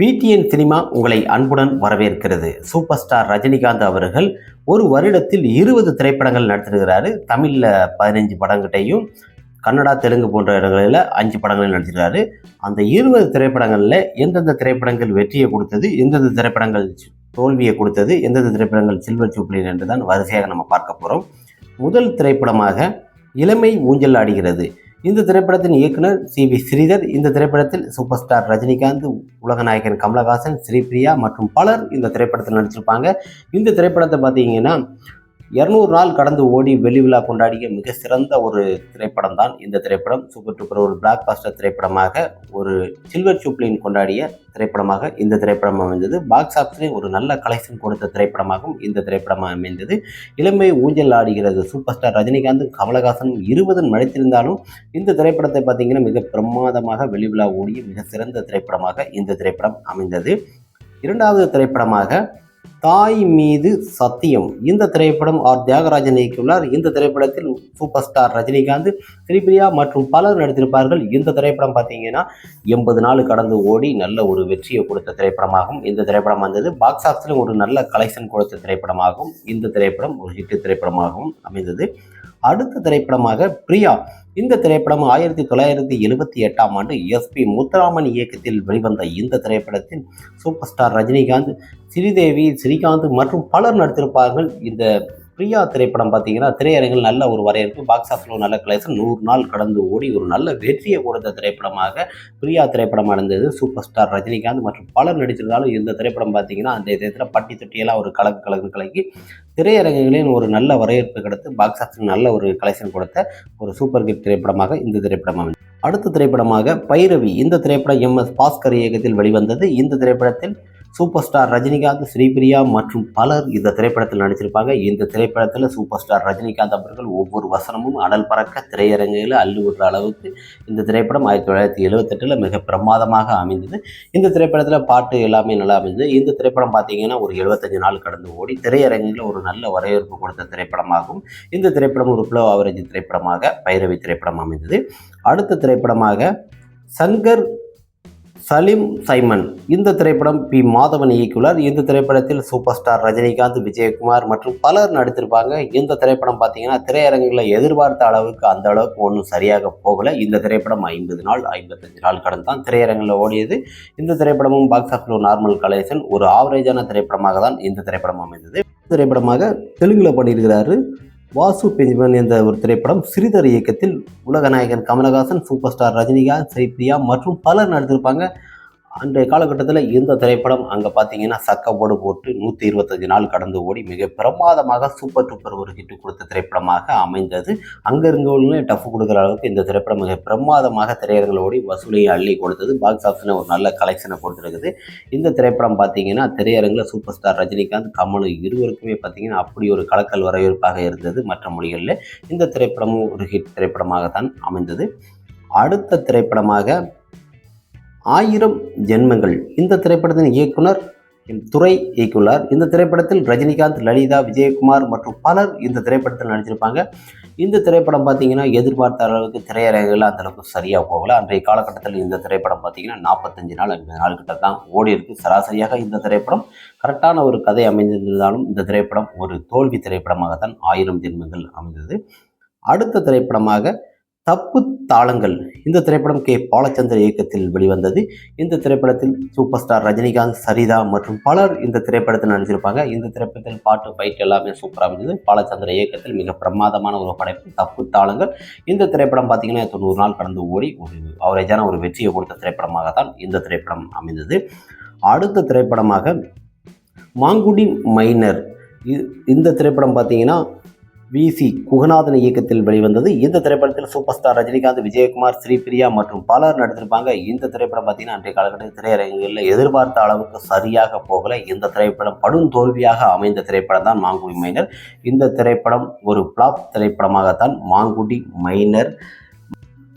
PTN cinema உங்களை அன்புடன் வரவேற்கிறது. சூப்பர் ஸ்டார் ரஜினிகாந்த் அவர்கள் ஒரு வருடத்தில் இருபது திரைப்படங்கள் நடத்திருக்கிறாரு. தமிழில் பதினஞ்சு படங்கிட்டையும் கன்னடா தெலுங்கு போன்ற இடங்களில் அஞ்சு படங்கள் நடிச்சிருக்காரு அந்த இருபது திரைப்படங்களில் எந்தெந்த திரைப்படங்கள் வெற்றியை கொடுத்தது எந்தெந்த திரைப்படங்கள் தோல்வியை கொடுத்தது எந்தெந்த திரைப்படங்கள் சில்வர் ஜூப்ளின் என்று தான் வரிசையாக நம்ம பார்க்க போகிறோம் முதல் திரைப்படமாக இளமை ஊஞ்சல் ஆடுகிறது. இந்த திரைப்படத்தின் இயக்குனர் சி வி ஸ்ரீதர் இந்த திரைப்படத்தில் சூப்பர் ஸ்டார் ரஜினிகாந்த் உலகநாயகன் கமலஹாசன் ஸ்ரீபிரியா மற்றும் பலர் இந்த திரைப்படத்தில் நடிச்சிருப்பாங்க. இந்த திரைப்படத்தை பார்த்தீங்கன்னா இரநூறு நாள் கடந்து ஓடி வெளிவிழா கொண்டாடிய மிக சிறந்த ஒரு திரைப்படம் தான் இந்த திரைப்படம். சூப்பர் டூப்பர் ஒரு பிளாக் பாஸ்டர் திரைப்படமாக ஒரு சில்வர் சூப்ளின் கொண்டாடிய திரைப்படமாக இந்த திரைப்படம் அமைந்தது. பாக்ஸ் ஆஃபீஸில் ஒரு நல்ல கலெக்ஷன் கொடுத்த திரைப்படமாகவும் இந்த திரைப்படம் அமைந்தது. இளமை ஊஞ்சல் ஆடுகிறது சூப்பர் ஸ்டார் ரஜினிகாந்தும் கமலஹாசனும் இருவரும் நடித்திருந்தாலும் இந்த திரைப்படத்தை பார்த்தீங்கன்னா மிக பிரமாதமாக வெளி விழா ஓடிய மிக சிறந்த திரைப்படமாக இந்த திரைப்படம் அமைந்தது. இரண்டாவது திரைப்படமாக தாய் மீது சத்தியம். இந்த திரைப்படம் ஆர். தியாகராஜன் இயக்கியுள்ளார். இந்த திரைப்படத்தில் சூப்பர் ஸ்டார் ரஜினிகாந்த் திரிபிரியா மற்றும் பலர் நடித்திருப்பார்கள். இந்த திரைப்படம் பார்த்தீங்கன்னா எண்பது நாள் கடந்து ஓடி நல்ல ஒரு வெற்றியை கொடுத்த திரைப்படமாகும். இந்த திரைப்படம் வந்தது பாக்ஸ் ஆஃபீஸிலும் ஒரு நல்ல கலெக்ஷன் கொடுத்த திரைப்படமாகும். இந்த திரைப்படம் ஒரு ஹிட் திரைப்படமாகவும் அமைந்தது. அடுத்த திரைப்படமாக பிரியா இந்த திரைப்படம் ஆயிரத்தி தொள்ளாயிரத்தி எழுபத்தி எட்டாம் ஆண்டு எஸ்பி முத்துராமன் இயக்கத்தில் வெளிவந்த இந்த திரைப்படத்தில் சூப்பர் ஸ்டார் ரஜினிகாந்த் ஸ்ரீதேவி ஸ்ரீகாந்த் மற்றும் பலர் நடித்திருப்பார்கள். இந்த பிரியா திரைப்படம் பார்த்தீங்கன்னா திரையரங்கில் நல்ல ஒரு வரவேற்பு பாக்ஸ் ஆஃபீஸில் ஒரு நல்ல கலெக்ஷன் நூறு நாள் கடந்து ஓடி ஒரு நல்ல வெற்றியை கொடுத்த திரைப்படமாக பிரியா திரைப்படம் அடைந்தது சூப்பர் ஸ்டார் ரஜினிகாந்த் மற்றும் பலர் நடிச்சிருந்தாலும் இந்த திரைப்படம் பார்த்தீங்கன்னா அந்த இடத்துல பட்டி தொட்டியெல்லாம் ஒரு கலக்கு கலக்கு கலக்கி திரையரங்குகளில் ஒரு நல்ல வரவேற்பு கிடைத்து பாக்ஸ் ஆஃபீஸில் நல்ல ஒரு கலெக்ஷன் கொடுத்த ஒரு சூப்பர் ஹிட் திரைப்படமாக இந்த திரைப்படம் அமைந்தது. அடுத்த திரைப்படமாக பைரவி. இந்த திரைப்படம் எம் எஸ் பாஸ்கர் இயக்கத்தில் வெளிவந்தது. இந்த திரைப்படத்தில் சூப்பர் ஸ்டார் ரஜினிகாந்த் ஸ்ரீபிரியா மற்றும் பலர் இந்த திரைப்படத்தில் நடிச்சிருப்பாங்க. இந்த திரைப்படத்தில் சூப்பர் ஸ்டார் ரஜினிகாந்த் அவர்கள் ஒவ்வொரு வசனமும் அடல் பறக்க திரையரங்குகளில் அள்ளி விடுற அளவுக்கு இந்த திரைப்படம் ஆயிரத்தி தொள்ளாயிரத்தி எழுபத்தெட்டில் மிக பிரமாதமாக அமைந்தது. இந்த திரைப்படத்தில் பாட்டு எல்லாமே நல்லா அமைந்தது. இந்த திரைப்படம் பார்த்தீங்கன்னா ஒரு எழுபத்தஞ்சு நாள் கடந்து ஓடி திரையரங்கில் ஒரு நல்ல வரவேற்பு கொடுத்த திரைப்படமாகும். இந்த திரைப்படம் ஒரு பிளோ அவரேஜ் திரைப்படமாக பைரவி திரைப்படம் அமைந்தது. அடுத்த திரைப்படமாக சங்கர் சலீம் சைமன். இந்த திரைப்படம் பி. மாதவன் இயக்கியுள்ளார். இந்த திரைப்படத்தில் சூப்பர் ஸ்டார் ரஜினிகாந்த் விஜயகுமார் மற்றும் பலர் நடித்திருப்பாங்க. இந்த திரைப்படம் பார்த்தீங்கன்னா திரையரங்குகளில் எதிர்பார்த்த அளவுக்கு அந்த அளவுக்கு ஒன்றும் சரியாக போகலை. இந்த திரைப்படம் ஐம்பது நாள் ஐம்பத்தஞ்சு நாள் கடந்து தான் திரையரங்கில் ஓடியது. இந்த திரைப்படமும் பாக்ஸ் ஆஃபீஸில் நார்மல் கலெக்ஷன் ஒரு ஆவரேஜான திரைப்படமாக தான் இந்த திரைப்படம் அமைந்தது. திரைப்படமாக தெலுங்கில் பண்ணியிருக்கிறாரு வாசு பெஞ்சமின் என்ற ஒரு திரைப்படம் ஸ்ரீதர் இயக்கத்தில் உலகநாயகன் கமலஹாசன் சூப்பர் ஸ்டார் ரஜினிகாந்த் ஸ்ரீபிரியா மற்றும் பலர் நடித்திருப்பாங்க. அன்றைய காலகட்டத்தில் இந்த திரைப்படம் அங்கே பார்த்தீங்கன்னா சக்கப்போடு போட்டு நூற்றி இருபத்தஞ்சு நாள் கடந்து ஓடி மிக பிரமாதமாக சூப்பர் டூப்பர் ஒரு ஹிட் கொடுத்த திரைப்படமாக அமைந்தது. அங்கே இருந்தவங்களுமே டஃப் கொடுக்குற அளவுக்கு இந்த திரைப்படம் மிக பிரமாதமாக திரையரங்கில் ஓடி வசூலையை அள்ளி கொடுத்தது. பாக்ஸ் ஆஃபீஸில் ஒரு நல்ல கலெக்ஷனை கொடுத்துருக்குது இந்த திரைப்படம் பார்த்தீங்கன்னா திரையரங்கில் சூப்பர் ஸ்டார் ரஜினிகாந்த் கமலு இருவருக்குமே பார்த்தீங்கன்னா அப்படி ஒரு கலக்கல் வரவேற்பாக இருந்தது. மற்ற மொழிகளில் இந்த திரைப்படமும் ஒரு ஹிட் திரைப்படமாக தான் அமைந்தது. அடுத்த திரைப்படமாக ஆயிரம் ஜென்மங்கள். இந்த திரைப்படத்தின் இயக்குனர் துறை இயக்கியுள்ளார். இந்த திரைப்படத்தில் ரஜினிகாந்த் லலிதா விஜயகுமார் மற்றும் பலர் இந்த திரைப்படத்தில் நடிச்சிருப்பாங்க. இந்த திரைப்படம் பார்த்தீங்கன்னா எதிர்பார்த்த அளவுக்கு திரையரங்குகள் அந்த அளவுக்கு சரியாக போகல. அன்றைய காலகட்டத்தில் இந்த திரைப்படம் பார்த்தீங்கன்னா நாற்பத்தஞ்சு நாள் ஐம்பது நாள் கிட்ட தான் ஓடி இருக்கு. சராசரியாக இந்த திரைப்படம் கரெக்டான ஒரு கதை அமைந்திருந்தாலும் இந்த திரைப்படம் ஒரு தோல்வி திரைப்படமாகத்தான் ஆயிரம் ஜென்மங்கள் அமைந்தது. அடுத்த திரைப்படமாக தப்பு தாளங்கள். இந்த திரைப்படம் கே. பாலச்சந்தர் இயக்கத்தில் வெளிவந்தது. இந்த திரைப்படத்தில் சூப்பர் ஸ்டார் ரஜினிகாந்த் சரிதா மற்றும் பலர் இந்த திரைப்படத்தில் நடிச்சிருப்பாங்க. இந்த திரைப்படத்தில் பாட்டு ஃபைட் எல்லாமே சூப்பராக இருந்தது. பாலச்சந்திர இயக்கத்தில் மிக பிரமாதமான ஒரு படைப்பு தப்பு தாளங்கள். இந்த திரைப்படம் பார்த்தீங்கன்னா தொண்ணூறு நாள் கடந்து ஓடி ஒரு அவரேஜான ஒரு வெற்றியை கொடுத்த திரைப்படமாக தான் இந்த திரைப்படம் அமைந்தது. அடுத்த திரைப்படமாக மாங்குடி மைனர். இந்த திரைப்படம் பார்த்தீங்கன்னா விசி குகநாதன் இயக்கத்தில் வெளிவந்தது. இந்த திரைப்படத்தில் சூப்பர் ஸ்டார் ரஜினிகாந்த் விஜயகுமார் ஸ்ரீபிரியா மற்றும் பலர் நடித்திருப்பாங்க. இந்த திரைப்படம் பார்த்தீங்கன்னா அன்றைய காலகட்டத்தில் திரையரங்குகளில் எதிர்பார்த்த அளவுக்கு சரியாக போகல. இந்த திரைப்படம் படும் தோல்வியாக அமைந்த திரைப்படம் தான் மாங்குடி மைனர். இந்த திரைப்படம் ஒரு பிளாப் திரைப்படமாகத்தான் மாங்குடி மைனர்.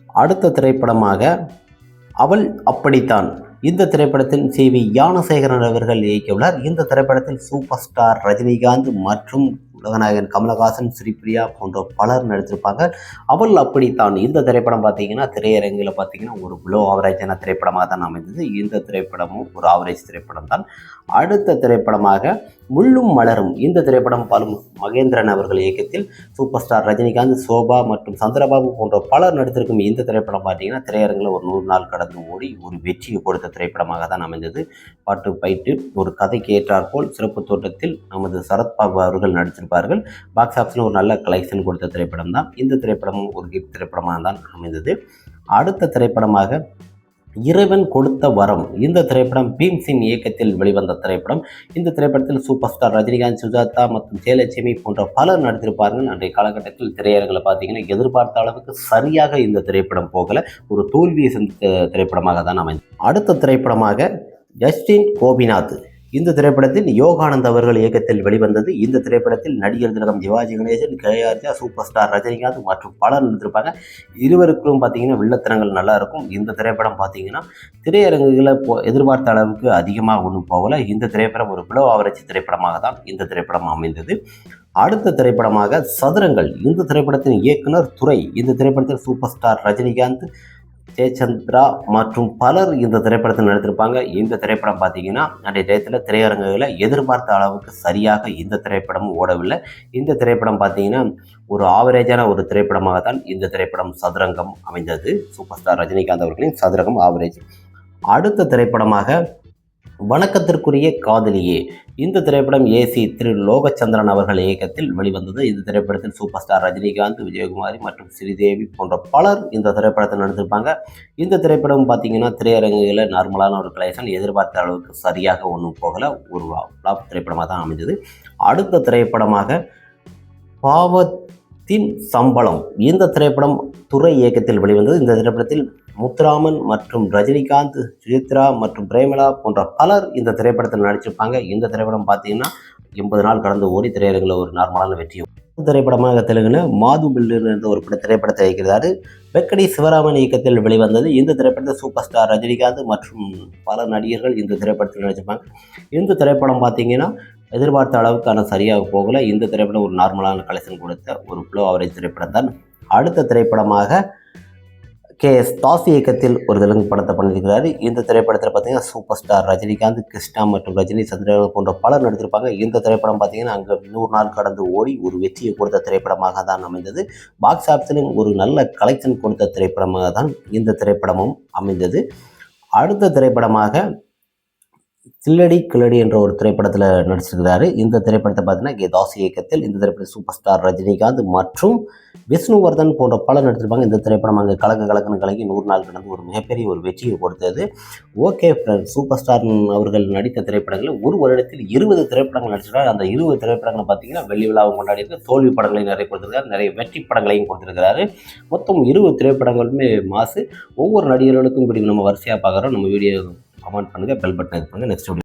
அடுத்த திரைப்படமாக அவள் அப்படித்தான். இந்த திரைப்படத்தில் சி வி ஞானசேகரன் அவர்கள் இயக்கியுள்ளார். இந்த திரைப்படத்தில் சூப்பர் ஸ்டார் ரஜினிகாந்த் மற்றும் உலகநாயகன் கமலஹாசன் ஸ்ரீபிரியா போன்ற பலர் நடித்திருப்பாங்க. அவள் அப்படித்தான். இந்த திரைப்படம் பார்த்தீங்கன்னா திரையரங்கில் பார்த்தீங்கன்னா ஒரு பிலோ ஆவரேஜான திரைப்படமாக தான் அமைந்தது. இந்த திரைப்படமும் ஒரு ஆவரேஜ் திரைப்படம் தான். அடுத்த திரைப்படமாக முள்ளும் மலரும். இந்த திரைப்படம் பாலும் மகேந்திரன் அவர்கள் இயக்கத்தில் சூப்பர் ஸ்டார் ரஜினிகாந்த் சோபா மற்றும் சந்திரபாபு போன்ற பலர் நடித்திருக்கும் இந்த திரைப்படம் பார்த்தீங்கன்னா திரையரங்கில் ஒரு நூறு நாள் கடந்து ஓடி ஒரு வெற்றியை கொடுத்த திரைப்படமாக தான் அமைந்தது. பாட்டு பயிட்டு ஒரு கதைக்கு ஏற்றாற்போல் சிறப்பு தோட்டத்தில் நமது சரத்பாபு அவர்கள் நடித்திருப்பார்கள் பாக்ஸ் ஆஃபீஸில் ஒரு நல்ல கலெக்ஷன் கொடுத்த திரைப்படம் தான். இந்த திரைப்படமும் ஒரு கிஃப்ட் திரைப்படமாக தான் அமைந்தது. அடுத்த திரைப்படமாக இறைவன் கொடுத்த வரம். இந்த திரைப்படம் பீம்சிங் இயக்கத்தில் வெளிவந்த திரைப்படம். இந்த திரைப்படத்தில் சூப்பர் ஸ்டார் ரஜினிகாந்த் சுஜாதா மற்றும் ஜெயலட்சுமி போன்ற பலர் நடித்திருப்பார்கள். அன்றைய காலகட்டத்தில் திரையரங்கில் பார்த்தீங்கன்னா எதிர்பார்த்த அளவுக்கு சரியாக இந்த திரைப்படம் போகல. ஒரு தோல்வியை சந்தித்த திரைப்படமாக தான் அமைந்தது. அடுத்த திரைப்படமாக ஜஸ்டின் கோபிநாத் இந்த திரைப்படத்தில் யோகானந்த் அவர்கள் இயக்கத்தில் வெளிவந்தது. இந்த திரைப்படத்தில் நடிகர் திலகம் சிவாஜி கணேசன் கேஆர்ஜா சூப்பர் ஸ்டார் ரஜினிகாந்த் மற்றும் பலர் நடித்திருப்பாங்க. இருவருக்கும் பார்த்தீங்கன்னா வில்லத்தனங்கள் நல்லா இருக்கும். இந்த திரைப்படம் பார்த்தீங்கன்னா திரையரங்குகளை போ எதிர்பார்த்த அளவுக்கு அதிகமாக ஒன்றும் போகல. இந்த திரைப்படம் ஒரு பிளோ ஆவரேஜ் திரைப்படமாக தான் இந்த திரைப்படம் அமைந்தது. அடுத்த திரைப்படமாக சதுரங்கள். இந்த திரைப்படத்தின் இயக்குனர் துரை. இந்த திரைப்படத்தில் சூப்பர் ஸ்டார் ரஜினிகாந்த் ஜெயச்சந்திரா மற்றும் பலர் இந்த திரைப்படத்தில் நடித்திருப்பாங்க. இந்த திரைப்படம் பார்த்தீங்கன்னா அன்றைய டயத்தில் திரையரங்குகளில் எதிர்பார்த்த அளவுக்கு சரியாக இந்த திரைப்படமும் ஓடவில்லை. இந்த திரைப்படம் பார்த்தீங்கன்னா ஒரு ஆவரேஜான ஒரு திரைப்படமாக தான் இந்த திரைப்படம் சதுரங்கம் அமைந்தது. சூப்பர் ஸ்டார் ரஜினிகாந்த் அவர்களின் சதுரங்கம் ஆவரேஜ் அடுத்த திரைப்படமாக வணக்கத்திற்குரிய காதலியே இந்த திரைப்படம் ஏசி திரு லோகச்சந்திரன் அவர்கள் இயக்கத்தில் வெளிவந்தது. இந்த திரைப்படத்தில் சூப்பர் ஸ்டார் ரஜினிகாந்த் விஜயகுமாரி மற்றும் ஸ்ரீதேவி போன்ற பலர் இந்த திரைப்படத்தில் நடித்திருப்பாங்க. இந்த திரைப்படம் பார்த்தீங்கன்னா திரையரங்குகளில் நார்மலான ஒரு கலெக்ஷன் எதிர்பார்த்த அளவுக்கு சரியாக ஒன்றும் போகலை. ஒரு ஃப்ளாப் திரைப்படமாக தான் அமைஞ்சது. அடுத்த திரைப்படமாக பாவத்தின் சம்பளம் இந்த திரைப்படம் துறை இயக்கத்தில் வெளிவந்தது. இந்த திரைப்படத்தில் முத்துராமன் மற்றும் ரஜினிகாந்த் சுஜித்ரா மற்றும் பிரேமலா போன்ற பலர் இந்த திரைப்படத்தில் நடிச்சிருப்பாங்க. இந்த திரைப்படம் பார்த்தீங்கன்னா எண்பது நாள் கடந்து ஓடி திரையரங்கில் ஒரு நார்மலான வெற்றி திரைப்படமாக தெலுங்குல மாதுபில்லு என்ற ஒரு பட திரைப்படத்தை வைக்கிறாரு வெக்கடி சிவராமன் இயக்கத்தில் வெளிவந்தது. இந்த திரைப்படத்தில் சூப்பர் ஸ்டார் ரஜினிகாந்த் மற்றும் பல நடிகர்கள் இந்த திரைப்படத்தில் நடிச்சிருப்பாங்க. இந்த திரைப்படம் பார்த்தீங்கன்னா எதிர்பார்த்த அளவுக்கான சரியாக போகலை. இந்த திரைப்படம் ஒரு நார்மலான கலெக்ஷன் கொடுத்த ஒரு ப்ளோ அவரேஜ் திரைப்படம் தான். அடுத்த திரைப்படமாக கே எஸ் தாஸ் இயக்கத்தில் ஒரு தெலுங்கு படத்தை பண்ணியிருக்கிறார். இந்த திரைப்படத்தில் பார்த்தீங்கன்னா சூப்பர் ஸ்டார் ரஜினிகாந்த் கிருஷ்ணா மற்றும் ரஜினி சந்திரன் போன்ற பலர் நடித்திருப்பாங்க. இந்த திரைப்படம் பார்த்தீங்கன்னா அங்கே நூறு நாள் கடந்து ஓடி ஒரு வெற்றியை கொடுத்த திரைப்படமாக தான் அமைந்தது. பாக்ஸ் ஆஃபீஸிலும் ஒரு நல்ல கலெக்ஷன் கொடுத்த திரைப்படமாக தான் இந்த திரைப்படமும் அமைந்தது. அடுத்த திரைப்படமாக கில்லடி கில்லடி என்ற ஒரு திரைப்படத்தில் நடிச்சிருக்கிறாரு. இந்த திரைப்படத்தை பார்த்தீங்கன்னா கே தாசி இயக்கத்தில் இந்த திரைப்படம் சூப்பர் ஸ்டார் ரஜினிகாந்த் மற்றும் விஷ்ணுவர்தன் போன்ற பலர் நடிச்சிருப்பாங்க. இந்த திரைப்படம் அங்கே கலக்க கலக்குன்னு கலக்கி நூறு நாள் கடந்து ஒரு மிகப்பெரிய ஒரு வெற்றியை கொடுத்தது. ஓகே சூப்பர் ஸ்டார் அவர்கள் நடித்த திரைப்படங்களில் ஒரு வருடத்தில் இருபது திரைப்படங்கள் நடிச்சிருக்காரு. அந்த இருபது திரைப்படங்களை பார்த்தீங்கன்னா வெள்ளி விழாவும் கொண்டாடிருக்கு தோல்வி படங்களையும் நிறைய கொடுத்துருக்காரு. நிறைய வெற்றி படங்களையும் கொடுத்துருக்கிறாரு. மொத்தம் இருபது திரைப்படங்களுமே மாசு. ஒவ்வொரு நடிகர்களுக்கும் இப்படி நம்ம வரிசையாக பார்க்குறோம். நம்ம வீடியோ கமெண்ட் பண்ணுங்கள் பெல் பட்டன் பண்ணுங்கள் நெக்ஸ்ட்